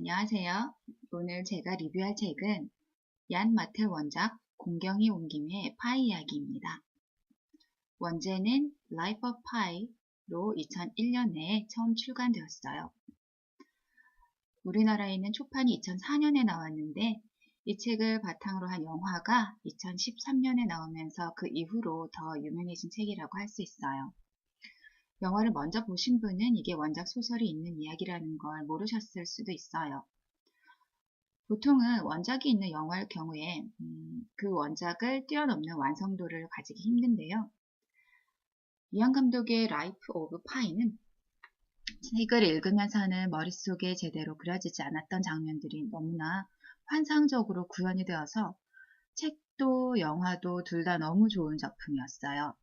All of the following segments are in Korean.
안녕하세요. 오늘 제가 리뷰할 책은 얀 마텔 원작 공경이 온 김에 파이 이야기입니다. 원제는 Life of Pi로 2001년에 처음 출간되었어요. 우리나라에는 초판이 2004년에 나왔는데 이 책을 바탕으로 한 영화가 2013년에 나오면서 그 이후로 더 유명해진 책이라고 할 수 있어요. 영화를 먼저 보신 분은 이게 원작 소설이 있는 이야기라는 걸 모르셨을 수도 있어요. 보통은 원작이 있는 영화일 경우에 음, 그 원작을 뛰어넘는 완성도를 가지기 힘든데요. 이한 감독의 라이프 오브 파이는 책을 읽으면서는 머릿속에 제대로 그려지지 않았던 장면들이 너무나 환상적으로 구현이 되어서 책도 영화도 둘 다 너무 좋은 작품이었어요.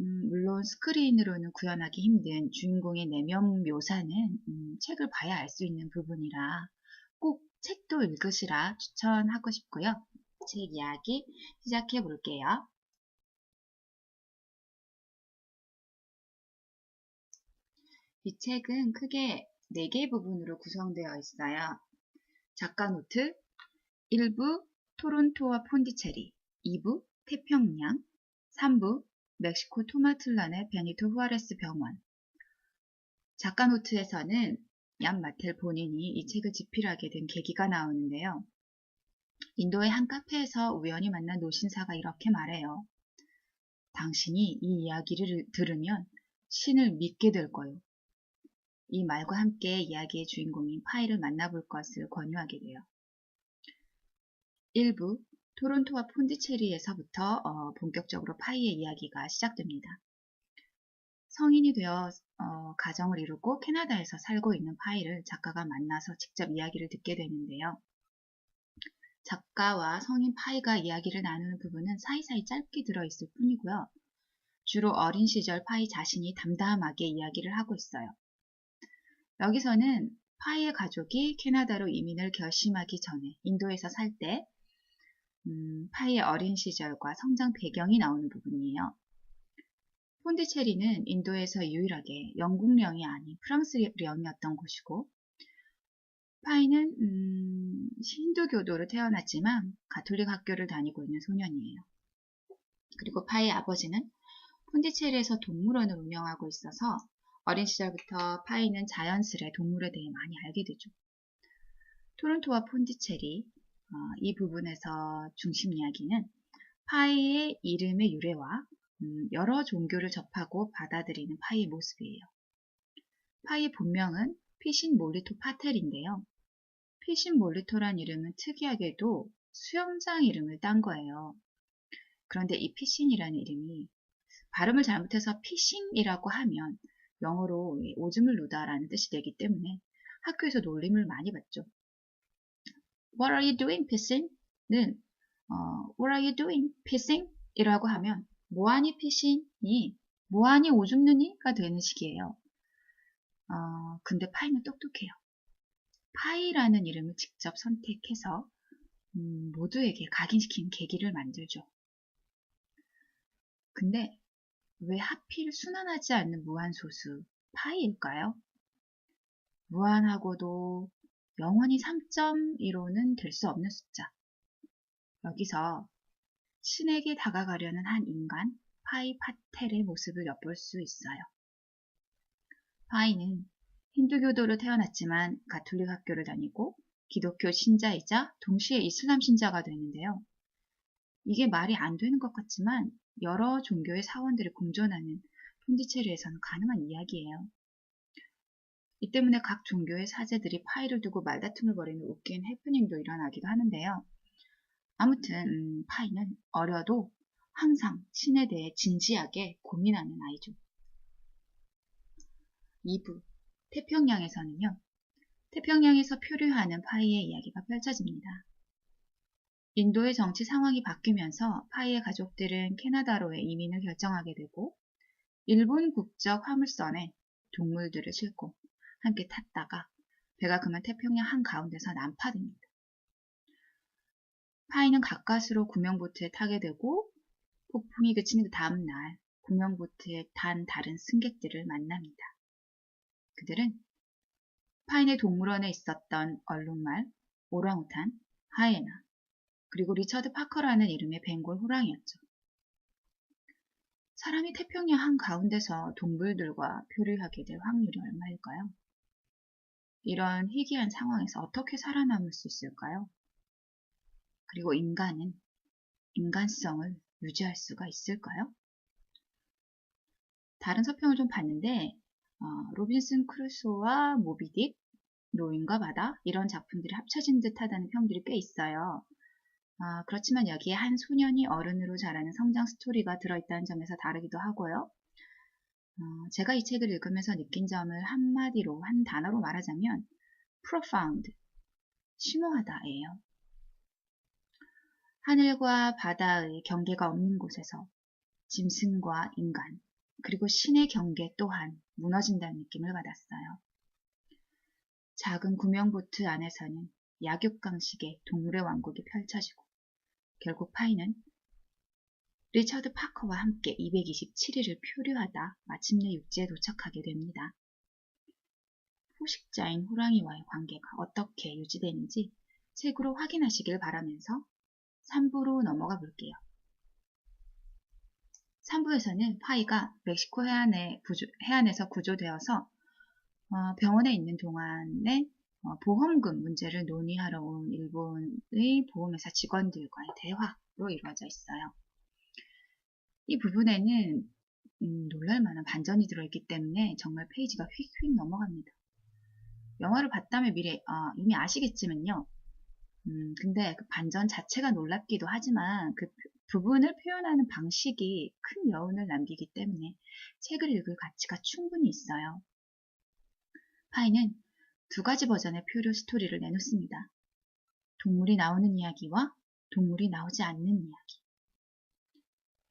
음, 물론 스크린으로는 구현하기 힘든 주인공의 내면 묘사는 음, 책을 봐야 알 수 있는 부분이라 꼭 책도 읽으시라 추천하고 싶고요. 책 이야기 시작해 볼게요. 이 책은 크게 4개 부분으로 구성되어 있어요. 작가 노트 1부 토론토와 폰디체리 2부 태평양 3부 멕시코 토마틀란의 베니토 후아레스 병원. 작가 노트에서는 얀 마텔 본인이 이 책을 집필하게 된 계기가 나오는데요. 인도의 한 카페에서 우연히 만난 노신사가 이렇게 말해요. 당신이 이 이야기를 들으면 신을 믿게 될 거요. 이 말과 함께 이야기의 주인공인 파이를 만나볼 것을 권유하게 돼요. 1부 토론토와 폰디체리에서부터 어, 본격적으로 파이의 이야기가 시작됩니다. 성인이 되어 어, 가정을 이루고 캐나다에서 살고 있는 파이를 작가가 만나서 직접 이야기를 듣게 되는데요. 작가와 성인 파이가 이야기를 나누는 부분은 사이사이 짧게 들어있을 뿐이고요. 주로 어린 시절 파이 자신이 담담하게 이야기를 하고 있어요. 여기서는 파이의 가족이 캐나다로 이민을 결심하기 전에 인도에서 살 때 음, 파이의 어린 시절과 성장 배경이 나오는 부분이에요. 폰디체리는 인도에서 유일하게 영국령이 아닌 프랑스령이었던 곳이고 파이는 음, 힌두교도로 태어났지만 가톨릭 학교를 다니고 있는 소년이에요. 그리고 파이의 아버지는 폰디체리에서 동물원을 운영하고 있어서 어린 시절부터 파이는 자연스레 동물에 대해 많이 알게 되죠. 토론토와 폰디체리 어, 이 부분에서 중심 이야기는 파이의 이름의 유래와 음, 여러 종교를 접하고 받아들이는 파이의 모습이에요. 파이의 본명은 피신 몰리토 파텔인데요. 피신 몰리토란 이름은 특이하게도 수영장 이름을 딴 거예요. 그런데 이 피신이라는 이름이 발음을 잘못해서 피싱이라고 하면 영어로 오줌을 누다라는 뜻이 되기 때문에 학교에서 놀림을 많이 받죠. What are you doing, pissing? 는 어, What are you doing, pissing? 이라고 하면 뭐하니 피싱이 뭐하니 오줌 누니가 되는 식이에요. 어, 근데 파이는 똑똑해요. 파이라는 이름을 직접 선택해서 음, 모두에게 각인시키는 계기를 만들죠. 근데 왜 하필 순환하지 않는 무한소수 파이일까요? 무한하고도 영원히 3.15는 될 수 없는 숫자. 여기서 신에게 다가가려는 한 인간, 파이 파텔의 모습을 엿볼 수 있어요. 파이는 힌두교도로 태어났지만 가톨릭 학교를 다니고 기독교 신자이자 동시에 이슬람 신자가 되는데요. 이게 말이 안 되는 것 같지만 여러 종교의 사원들이 공존하는 폰디체리에서는 가능한 이야기예요. 이 때문에 각 종교의 사제들이 파이를 두고 말다툼을 벌이는 웃긴 해프닝도 일어나기도 하는데요. 아무튼 음, 파이는 어려도 항상 신에 대해 진지하게 고민하는 아이죠. 2부 태평양에서는요. 태평양에서 표류하는 파이의 이야기가 펼쳐집니다. 인도의 정치 상황이 바뀌면서 파이의 가족들은 캐나다로의 이민을 결정하게 되고 일본 국적 화물선에 동물들을 싣고 함께 탔다가 배가 그만 태평양 한가운데서 난파됩니다. 파이는 가까스로 구명보트에 타게 되고 폭풍이 그치는 그 다음날 구명보트에 탄 다른 승객들을 만납니다. 그들은 파인의 동물원에 있었던 얼룩말, 오랑우탄, 하이에나, 그리고 리처드 파커라는 이름의 벵골 호랑이였죠. 사람이 태평양 한가운데서 동물들과 표류하게 될 확률이 얼마일까요? 이런 희귀한 상황에서 어떻게 살아남을 수 있을까요? 그리고 인간은 인간성을 유지할 수가 있을까요? 다른 서평을 좀 봤는데 어, 로빈슨 크루소와 모비딕, 노인과 바다 이런 작품들이 합쳐진 듯하다는 평들이 꽤 있어요. 어, 그렇지만 여기에 한 소년이 어른으로 자라는 성장 스토리가 들어있다는 점에서 다르기도 하고요. 어, 제가 이 책을 읽으면서 느낀 점을 한마디로, 한 단어로 말하자면 profound, 심오하다예요. 하늘과 바다의 경계가 없는 곳에서 짐승과 인간, 그리고 신의 경계 또한 무너진다는 느낌을 받았어요. 작은 구명보트 안에서는 약육강식의 동물의 왕국이 펼쳐지고 결국 파이는 리처드 파커와 함께 227일을 표류하다 마침내 육지에 도착하게 됩니다. 포식자인 호랑이와의 관계가 어떻게 유지되는지 책으로 확인하시길 바라면서 3부로 넘어가 볼게요. 3부에서는 파이가 멕시코 해안에 구조, 해안에서 구조되어서 어, 병원에 있는 동안에 어, 보험금 문제를 논의하러 온 일본의 보험회사 직원들과의 대화로 이루어져 있어요. 이 부분에는 음, 놀랄만한 반전이 들어있기 때문에 정말 페이지가 휙휙 넘어갑니다. 영화를 봤다면 미래 어, 이미 아시겠지만요. 음, 근데 그 반전 자체가 놀랍기도 하지만 그 부분을 표현하는 방식이 큰 여운을 남기기 때문에 책을 읽을 가치가 충분히 있어요. 파이는 두 가지 버전의 표류 스토리를 내놓습니다. 동물이 나오는 이야기와 동물이 나오지 않는 이야기.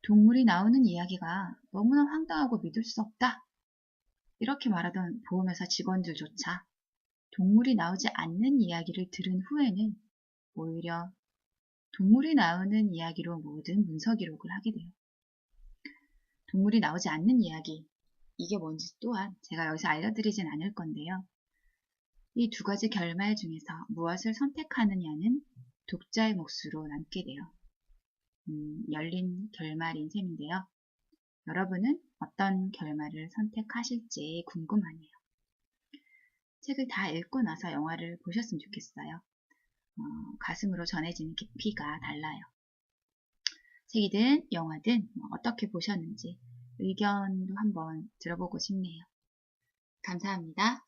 동물이 나오는 이야기가 너무나 황당하고 믿을 수 없다. 이렇게 말하던 보험회사 직원들조차 동물이 나오지 않는 이야기를 들은 후에는 오히려 동물이 나오는 이야기로 모든 문서 기록을 하게 돼요. 동물이 나오지 않는 이야기, 이게 뭔지 또한 제가 여기서 알려드리진 않을 건데요. 이 두 가지 결말 중에서 무엇을 선택하느냐는 독자의 몫으로 남게 돼요. 음, 열린 결말인 셈인데요. 여러분은 어떤 결말을 선택하실지 궁금하네요. 책을 다 읽고 나서 영화를 보셨으면 좋겠어요. 어, 가슴으로 전해지는 깊이가 달라요. 책이든 영화든 뭐 어떻게 보셨는지 의견도 한번 들어보고 싶네요. 감사합니다.